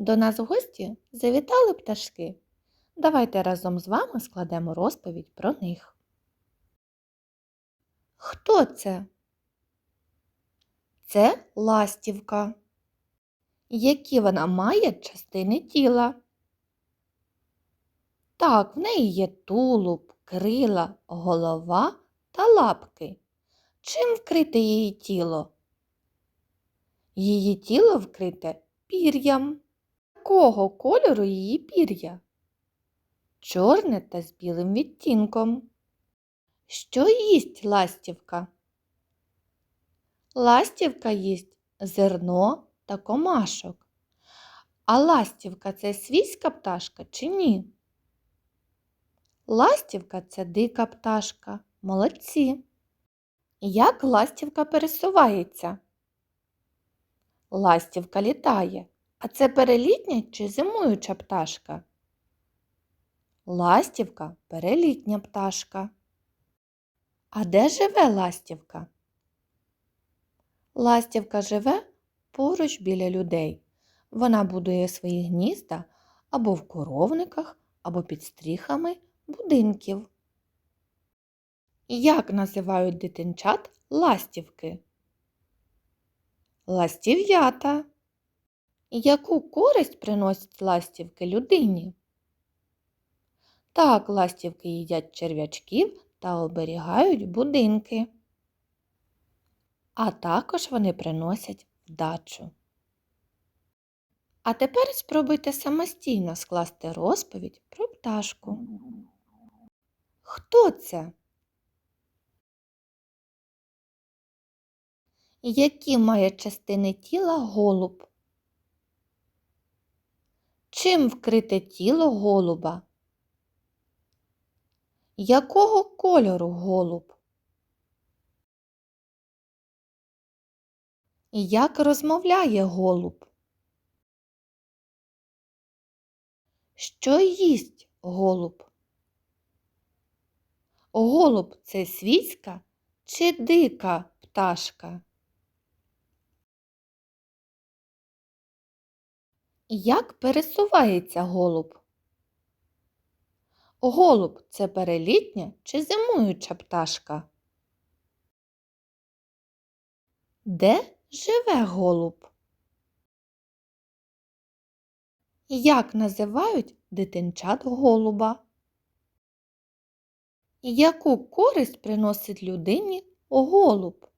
До нас в гості завітали пташки. Давайте разом з вами складемо розповідь про них. Хто це? Це ластівка. Які вона має частини тіла? Так, в неї є тулуб, крила, голова та лапки. Чим вкрите її тіло? Її тіло вкрите пір'ям. Якого кольору її пір'я? Чорне та з білим відтінком. Що їсть ластівка? Ластівка їсть зерно та комашок. А ластівка це свійська пташка чи ні? Ластівка це дика пташка. Молодці. Як ластівка пересувається? Ластівка літає. А це перелітня чи зимуюча пташка? Ластівка перелітня пташка. А де живе ластівка? Ластівка живе поруч біля людей. Вона будує свої гнізда або в коровниках, або під стріхами будинків. Як називають дитинчат ластівки? Ластів'ята. Яку користь приносять ластівки людині? Так, ластівки їдять черв'ячків та оберігають будинки. А також вони приносять вдачу. А тепер спробуйте самостійно скласти розповідь про пташку. Хто це? Які має частини тіла голуб? Чим вкрите тіло голуба? Якого кольору голуб? Як розмовляє голуб? Що їсть голуб? Голуб це свійська чи дика пташка? Як пересувається голуб? Голуб це перелітня чи зимуюча пташка? Де живе голуб? Як називають дитинчат голуба? Яку користь приносить людині голуб?